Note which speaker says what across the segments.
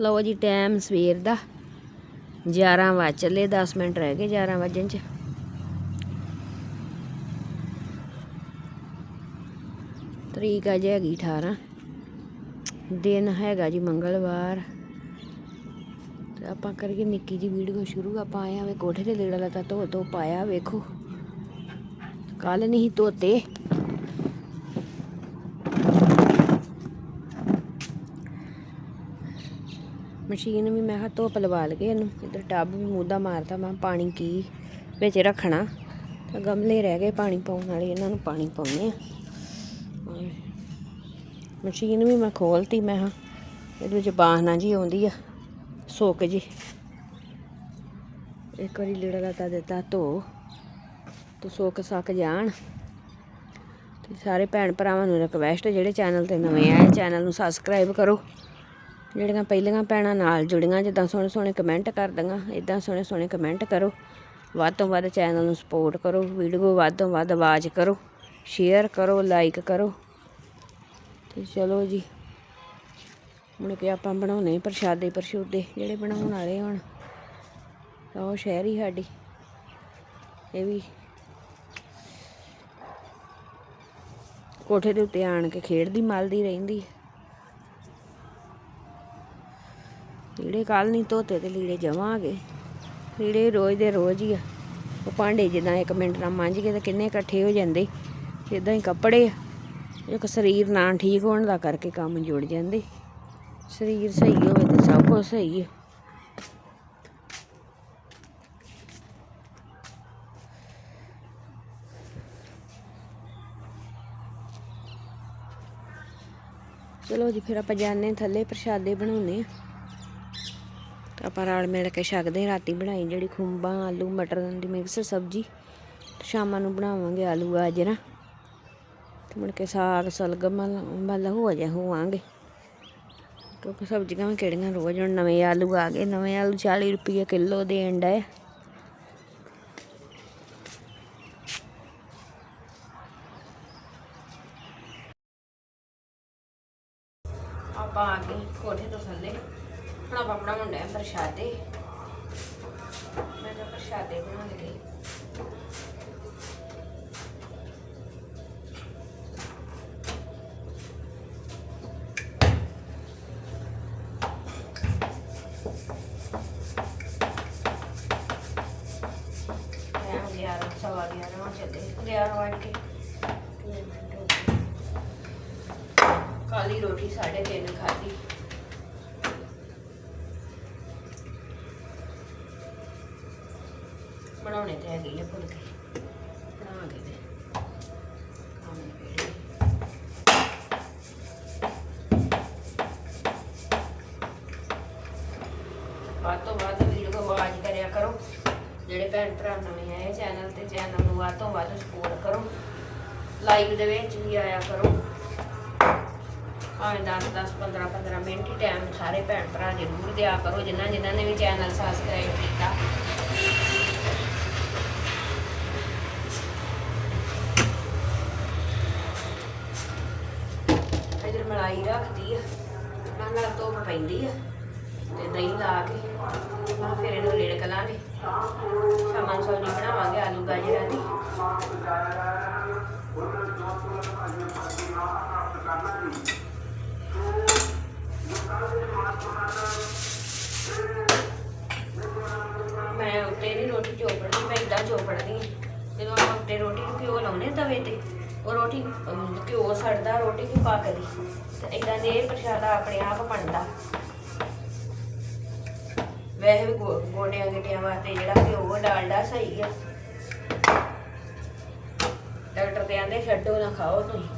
Speaker 1: ਲਓ ਜੀ ਟਾਈਮ ਸਵੇਰ ਦਾ। 11 ਵਜ ਚੱਲੇ 10 ਮਿੰਟ ਰਹਿ ਗਏ 11 ਵਜਣ ਚ। ਤਰੀਕ ਅੱਜ ਹੈਗੀ 18 ਦਿਨ ਹੈਗਾ ਜੀ ਮੰਗਲਵਾਰ। ਆਪਾਂ ਕਰਕੇ ਨਿੱਕੀ ਜੀ ਵੀਡੀਓ ਸ਼ੁਰੂ। ਆਪਾਂ ਆਏ ਆ ਵੇ ਕੋਠੇ ਤੇ ਲੀੜਾ ਲੱਤਾ ਧੋ ਧੋ ਪਾਇਆ, ਵੇਖੋ। ਕੱਲ ਨਹੀਂ ਧੋਤੇ। ਮਸ਼ੀਨ ਵੀ ਮੈਂ ਕਿਹਾ ਧੁੱਪ ਲਵਾ ਲਗੇ ਇਹਨੂੰ। ਇਧਰ ਟੱਬ ਵੀ ਮੂਦਾ ਮਾਰਤਾ, ਮੈਂ ਪਾਣੀ ਕੀ ਵਿੱਚ ਰੱਖਣਾ। ਤਾਂ ਗਮਲੇ ਰਹਿ ਗਏ ਪਾਣੀ ਪਾਉਣ ਵਾਲੇ, ਇਹਨਾਂ ਨੂੰ ਪਾਣੀ ਪਾਉਣੇ ਆ। ਮਸ਼ੀਨ ਵੀ ਮੈਂ ਖੋਲਤੀ, ਮੈਂ ਹਾਂ ਇਹਦੇ ਵਿੱਚ ਬਾਹਨਾ ਜੀ ਆਉਂਦੀ ਆ, ਸੁੱਕ ਜੀ। ਇੱਕ ਵਾਰੀ ਲੀੜਾ ਲਾਤਾ, ਦਿੱਤਾ ਧੋ। ਤੇ ਸੁੱਕ ਸੱਕ ਜਾਣ। ਤੇ ਸਾਰੇ ਭੈਣ ਭਰਾਵਾਂ ਨੂੰ ਰਿਕਵੈਸਟ ਜਿਹੜੇ ਚੈਨਲ ਤੇ ਨਵੇਂ ਆਏ ਚੈਨਲ ਨੂੰ ਸਬਸਕ੍ਰਾਈਬ ਕਰੋ। ਜਿਹੜੀਆਂ ਪਹਿਲੀਆਂ ਭੈਣਾਂ ਨਾਲ ਜੁੜੀਆਂ, ਜਿੱਦਾਂ ਸੋਹਣੇ ਸੋਹਣੇ ਕਮੈਂਟ ਕਰਦੀਆਂ ਇਦਾਂ ਸੋਹਣੇ ਸੋਹਣੇ ਕਮੈਂਟ ਕਰੋ। ਵੱਧ ਤੋਂ ਵੱਧ ਚੈਨਲ ਨੂੰ ਸਪੋਰਟ ਕਰੋ ਵੀਡੀਓ ਵੱਧ ਤੋਂ ਵੱਧ ਆਵਾਜ਼ ਕਰੋ ਸ਼ੇਅਰ ਕਰੋ ਲਾਈਕ ਕਰੋ। ਤੇ ਚਲੋ ਜੀ, ਹੁਣ ਕਿ ਆਪਾਂ ਬਣਾਉਣੇ ਪ੍ਰਸ਼ਾਦੇ ਪ੍ਰਸ਼ੂਦੇ, ਜਿਹੜੇ ਬਣਾਉਣ ਵਾਲੇ ਹੁਣ ਉਹ ਸ਼ਹਿਰੀ ਸਾਡੀ। ਇਹ ਵੀ ਕੋਠੇ ਦੇ ਉੱਤੇ ਆਣ ਕੇ ਖੇਡਦੀ, ਮਲਦੀ ਰਹਿੰਦੀ। ਲੀੜੇ ਕੱਲ ਨਹੀਂ ਧੋਤੇ ਤੇ ਲੀੜੇ ਜਮਾਂਗੇ। ਲੀੜੇ ਰੋਜ਼ ਦੇ ਰੋਜ਼ ਹੀ ਆ। ਉਹ ਭਾਂਡੇ ਜਿੱਦਾਂ ਇੱਕ ਮਿੰਟ ਨਾਲ ਮਾਂਜ ਕੇ ਤੇ ਕਿੰਨੇ ਇਕੱਠੇ ਹੋ ਜਾਂਦੇ। ਇਦਾਂ ਹੀ ਕੱਪੜੇ ਆ। ਇੱਕ ਸਰੀਰ ਨਾ ਠੀਕ ਹੋਣ ਦਾ ਕਰਕੇ ਕੰਮ ਜੁੜ ਜਾਂਦੇ। ਸਰੀਰ ਸਹੀ ਹੋਵੇ ਤੇ ਸਭ ਕੁਝ ਸਹੀ ਹੈ ਚਲੋ ਜੀ, ਫਿਰ ਆਪਾਂ ਜਾਣੇ ਥੱਲੇ ਪ੍ਰਸ਼ਾਦੇ ਬਣਾਉਨੇ ਆ ਤਾਂ ਆਪਾਂ ਰਲ ਮਿਲ ਕੇ ਛਕਦੇ ਰਾਤੀ ਬਣਾਈ ਜਿਹੜੀ ਖੁੰਬਾਂ, ਆਲੂ, ਮਟਰ ਦੀ ਮਿਕਸ ਸਬਜ਼ੀ। ਸ਼ਾਮਾਂ ਨੂੰ ਬਣਾਵਾਂਗੇ ਆਲੂ, ਗਾਜਰਾਂ। ਤੇ ਮੁੜ ਕੇ ਸਾਗ, ਸਲਗਮ ਵੱਲ ਹੋ ਜਾ, ਹੋਵਾਂਗੇ। ਕਿਉਂਕਿ ਸਬਜ਼ੀਆਂ ਵੀ ਕਿਹੜੀਆਂ ਰੋਜ਼, ਹੁਣ ਨਵੇਂ ਆਲੂ ਆ ਗਏ। ਨਵੇਂ ਆਲੂ 40 ਰੁਪਏ ਕਿਲੋ ਦੇਣ ਡਏ ਆਪਾਂ ਆ ਗਏ ਕੋਠੇ ਤੋਂ ਥੱਲੇ। ਹੁਣ ਆਪਾਂ ਬਣਾਉਣ ਡਏ ਆਂ ਪ੍ਰਸ਼ਾਦੇ। ਮੈਂ ਤਾਂ ਪ੍ਰਸ਼ਾਦੇ ਬਣਾ ਗਿਆ ਸਵਾ ਗਿਆਰਾਂ ਚੱਲੇ। ਗਿਆਰਾਂ ਵਜੇ ਕੇ। ਕਾਲੀ ਰੋਟੀ ਸਾਢੇ ਤਿੰਨ ਖਾਧੀ। ਬਣਾਉਣੇ ਤੇ ਹੈਗੇ ਆ ਫੁਲਕੇ ਬਣਾ ਤੇ। ਵੱਧ ਤੋਂ ਵੱਧ ਵੀਡੀਓ ਨੂੰ ਆਵਾਜ਼ ਕਰਿਆ ਕਰੋ। ਜਿਹੜੇ ਭੈਣ ਭਰਾ ਨਵੇਂ ਆਏ ਚੈਨਲ ਤੇ, ਚੈਨਲ ਨੂੰ ਵੱਧ ਤੋਂ ਵੱਧ ਸਪੋਰਟ ਕਰੋ। ਲਾਈਵ ਦੇ ਵਿੱਚ ਵੀ ਆਇਆ ਕਰੋ। ਭਾਵੇਂ 10 10 15 15 ਮਿੰਟ ਹੀ ਟਾਈਮ ਸਾਰੇ ਭੈਣ ਭਰਾ ਜ਼ਰੂਰ ਦਿਆ ਕਰੋ। ਜਿਨ੍ਹਾਂ ਜਿਨ੍ਹਾਂ ਨੇ ਵੀ ਚੈਨਲ ਸਬਸਕ੍ਰਾਈਬ ਕੀਤਾ ਇਧਰ ਮਲਾਈ ਰੱਖਦੀ ਆ। ਨਾਲ ਨਾਲ ਧੁੱਪ ਪੈਂਦੀ ਆ ਤੇ ਦਹੀਂ ਲਾ ਕੇ ਮੈਂ ਫਿਰ ਇਹਨੂੰ ਲੇੜਕ ਲਾਂਗੇ। ਸ਼ਾਮਾਂ ਸਬਜ਼ੀ ਬਣਾਵਾਂਗੇ ਆਲੂ ਗਾਜਰਾਂ ਦੀ। ਮੈਂ ਉੱਤੇ ਨਹੀਂ ਰੋਟੀ ਚੋਪੜਦੀ, ਮੈਂ ਇਦਾਂ ਚੋਪੜਦੀ ਹਾਂ। ਜਦੋਂ ਆਪਾਂ ਉੱਤੇ ਰੋਟੀ ਨੂੰ ਘਿਓ ਲਾਉਨੇ ਤਵੇ ਤੇ ਉਹ ਰੋਟੀ ਘਿਓ ਸੜਦਾ, ਰੋਟੀ ਨਹੀਂ ਪੱਕਦੀ ਤੇ ਇਦਾਂ ਦੇ ਪ੍ਰਸ਼ਾਦਾ ਆਪਣੇ ਆਪ ਬਣਦਾ। ਵੈਸੇ ਵੀ ਗੋ- ਗੋਡਿਆਂ ਗਿੱਟਿਆਂ ਵਾਸਤੇ ਜਿਹੜਾ ਘਿਓ ਉਹ ਡਾਲਡਾ ਸਹੀ ਆ। ਡਾਕਟਰ ਤੇ ਆਂਦੇ, ਛੱਡੋ ਨਾ ਖਾਓ ਤੁਸੀਂ।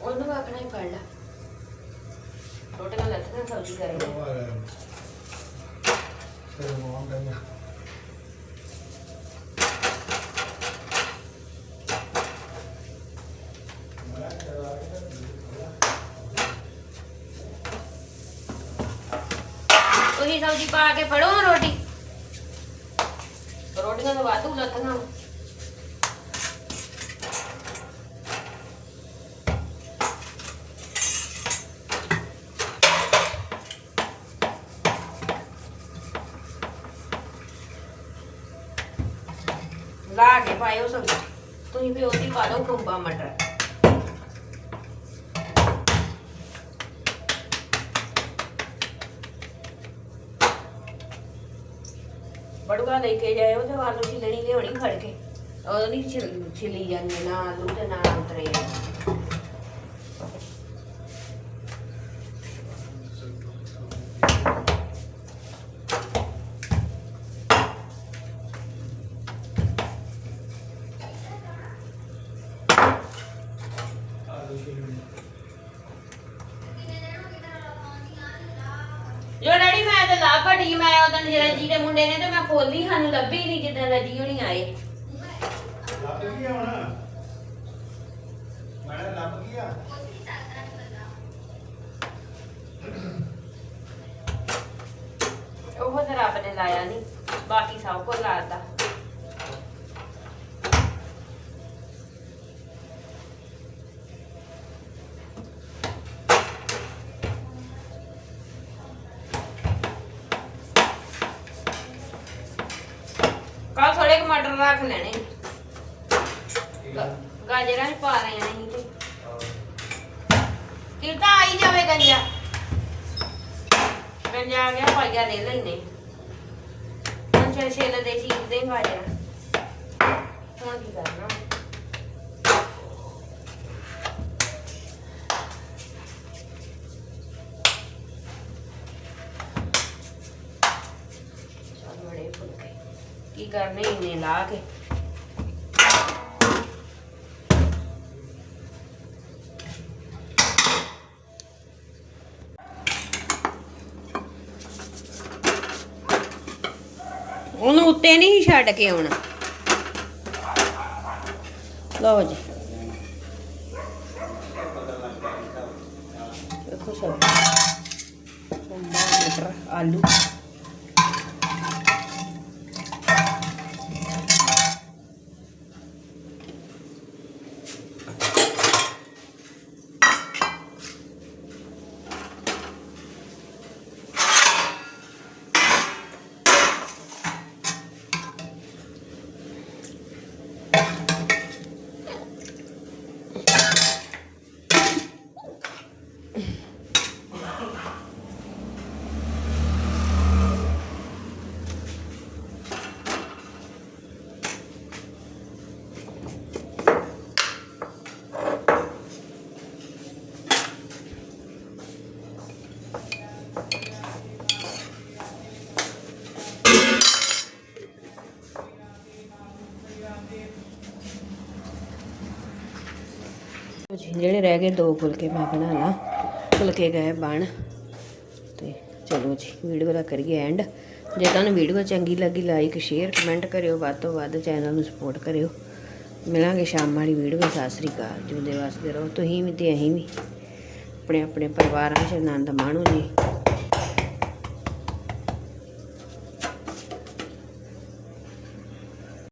Speaker 1: ਉਹਨੂੰ ਆਖਣਾ ਹੀ ਫੜ ਲਾ ਰੋਟੀਆਂ ਲੱਥੀਆਂ ਸਬਜ਼ੀ ਪਾ ਕੇ ਫੜੋ ਰੋਟੀ। ਰੋਟੀਆਂ ਤਾਂ ਵਾਧੂ ਲੱਥੀਆਂ ਲਾ ਕੇ ਪਾਇਓ ਸਬਜ਼ੀ। ਤੁਸੀਂ ਵੀ ਉਹਦੀ ਪਾ ਲਓ ਖੁੰਬਾ ਮਟਰ। ਬੜੂਆ ਲੈ ਕੇ ਜਾਇਓ ਤੇ ਆਲੂ ਛਿਲਣੀ ਲਿਆਉਣੀ ਖੜ ਕੇ। ਉਹ ਨਹੀਂ ਛਿਲ, ਛਿਲੀ ਜਾਂਦੇ ਨਾ ਆਲੂ ਤੇ ਨਾ ਉਤਰੇ ਜੋ ਲੱਭ ਭਟੀ ਮੈਂ ਉਦੋਂ ਜਿਹੜਾ ਜੀ ਦੇ ਮੁੰਡੇ ਨੇ ਤੇ ਮੈਂ ਖੋਲੀ ਸਾਨੂੰ ਲੱਭੀ ਨਹੀਂ ਜਿੱਦਾਂ ਰੱਜੀ ਹੋਣੀ ਆਏ।
Speaker 2: ਲੱਭ ਗਿਆ ਹੁਣ? ਮੈਂ ਲੱਭ ਗਿਆ
Speaker 1: ਉਹ ਤਾਂ ਰੱਬ ਨੇ ਲਾਇਆ ਨਹੀਂ ਬਾਕੀ ਸਭ ਕੁਝ ਲਾਤਾ ਕੱਲ ਰੱਖ ਲੈਣੇ। ਗ- ਗਾਜਰਾਂ ਵੀ ਪਾ ਲੈਣੇ ਸੀ ਤੇ। ਕਿਰਤਾ ਆਈ ਜਾਵੇ ਗੰਜਾ। ਗੰਜਾ ਆ ਗਿਆ, ਪਾਈਆ ਲੈ ਲੈਨੇ। ਹੁਣ ਛੇ ਛੇ ਦੇ ਚੀਜ਼ ਦੇ ਗਾਜਰਾਂ। ਹੁਣ ਕੀ ਕਰਨਾ ਚੱਲ ਬੜੇ ਫੁਲਕੇ ਕੀ ਕਰਨੇ ਇੰਨੇ ਲਾ ਕੇ। ਉਹਨੂੰ ਉੱਤੇ ਨਹੀਂ ਛੱਡ ਕੇ ਆਉਣਾ। ਲਓ ਜੀ। ਦੇਖੋ ਸਭ ਮਟਰ ਆਲੂ ਜੀ, ਜਿਹੜੇ ਰਹਿ ਗਏ ਦੋ ਫੁਲਕੇ ਮੈਂ ਬਣਾ ਲਾ। ਫੁਲਕੇ ਗਏ ਬਣ। ਤੇ ਚਲੋ ਜੀ, ਵੀਡੀਓ ਦਾ ਕਰੀਏ ਐਂਡ ਜੇ ਤੁਹਾਨੂੰ ਵੀਡੀਓ ਚੰਗੀ ਲੱਗੀ ਲਾਈਕ ਸ਼ੇਅਰ ਕਮੈਂਟ ਕਰਿਓ। ਵੱਧ ਤੋਂ ਵੱਧ ਚੈਨਲ ਨੂੰ ਸਪੋਰਟ ਕਰਿਓ। ਮਿਲਾਂਗੇ ਸ਼ਾਮ ਵਾਲੀ ਵੀਡੀਓ। ਸਤਿ ਸ੍ਰੀ ਅਕਾਲ। ਜਿਉਂਦੇ ਵਾਸਤੇ ਰਹੋ। ਤੁਸੀਂ ਵੀ ਤੇ ਅਸੀਂ ਵੀ। ਆਪਣੇ ਆਪਣੇ ਪਰਿਵਾਰਾਂ 'ਚ ਆਨੰਦ ਮਾਣੋ ਜੀ।